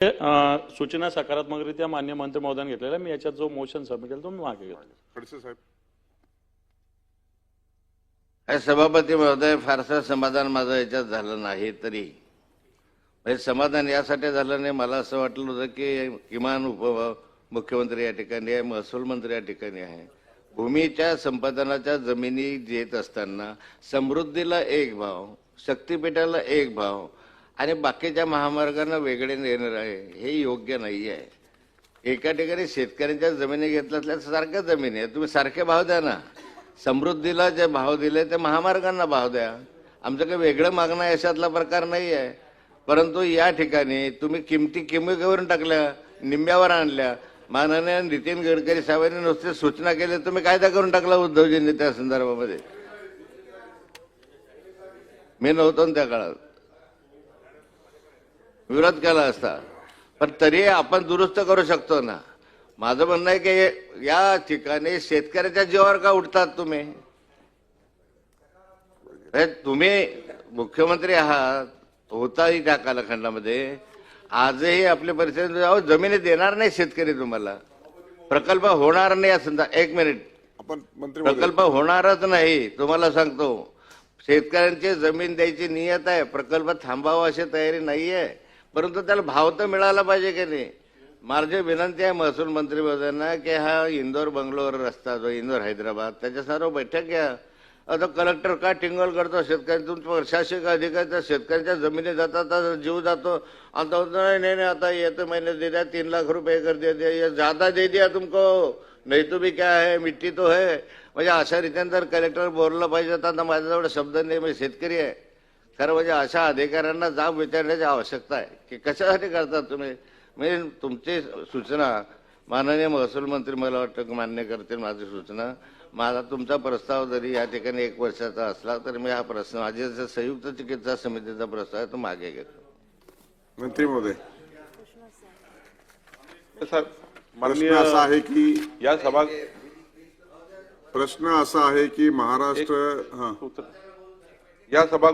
अ, सूचना सकारात्मकरित्या मान्य मंत्री महोदयाने घेतलेल्या मी याच्यात जो मोशन सबमिट केला तो मी मागे घेतो खडसे साहेब. सभापती महोदय फारसं समाधान माझं याच्यात झालं नाही तरी. म्हणजे समाधान यासाठी झालं नाही मला असं वाटलं होतं की किमान उप मुख्यमंत्री या ठिकाणी आहे महसूल मंत्री या ठिकाणी आहे. भूमीच्या संपादनाच्या जमिनी देत असताना समृद्धीला एक भाव शक्तीपीठाला एक भाव आणि बाकीच्या महामार्गांना वेगळे नेणार आहे हे योग्य नाही आहे एका ठिकाणी शेतकऱ्यांच्या जमिनी घेतल्यातल्या सारख्या जमिनी आहे तुम्ही सारखे भाव द्या ना. समृद्धीला जे भाव दिले ते महामार्गांना भाव द्या. आमचं काही वेगळं मागणं आहे अशातला प्रकार नाही आहे परंतु या ठिकाणी तुम्ही किमती किमी करून टाकल्या निंब्यावर आणल्या. माननीय नितीन गडकरी साहेबांनी नुसते सूचना केल्या तुम्ही कायदा करून टाकला उद्धवजींनी त्या संदर्भामध्ये? मी नव्हतो त्या काळात. विरोध केला असता. पण तरी आपण दुरुस्त करू शकतो ना. माझं म्हणणं आहे की या ठिकाणी शेतकऱ्याच्या जीवावर का उठतात तुम्ही? तुम्ही मुख्यमंत्री आहात होताही त्या कालखंडामध्ये. आजही आपली परिस्थिती अहो जमिनी देणार नाही शेतकरी तुम्हाला. प्रकल्प होणार नाही असं एक मिनिट. आपण मंत्री प्रकल्प होणारच नाही तुम्हाला सांगतो. शेतकऱ्यांची जमीन द्यायची नियत आहे. प्रकल्प थांबावा अशी तयारी नाही आहे परंतु त्याला भाव तर मिळाला पाहिजे की नाही? माझी विनंती आहे महसूल मंत्री महोदयांना की हा इंदोर बंगलोर रस्ता जो इंदोर हैदराबाद त्याच्या सर्व बैठक घ्या. आता कलेक्टर का टिंगल करतो? शेतकरी तुमचं प्रशासक अधिकारी त्या शेतकऱ्यांच्या जमिनी जातात तर जीव जातो. आता नाही नाही नाही, आता येते महिने दे द्या तीन लाख रुपये कर दे दिया ये ज्यादा दे दिया तुमको. नाही तुम्ही भी क्या है? मिट्टी तो है. म्हणजे अशा रीतीने जर कलेक्टर बोललं पाहिजे तर आता माझ्याजवळ शब्द नाही मी शेतकरी आहे. खरं म्हणजे अशा अधिकाऱ्यांना जाब विचारण्याची आवश्यकता आहे. की कशासाठी करतात तुम्ही? म्हणजे तुमची सूचना माननीय महसूल मंत्री मला वाटतं की मान्य करतील माझी सूचना. माझा तुमचा प्रस्ताव जरी या ठिकाणी एक वर्षाचा असला तर मी हा प्रश्न माझे जे संयुक्त चिकित्सा समितीचा प्रस्ताव आहे तो मागे घेतो. मंत्री महोदय. प्रश्न माननीय असा आहे की या सभा प्रश्न असा आहे की महाराष्ट्र हा. या सभा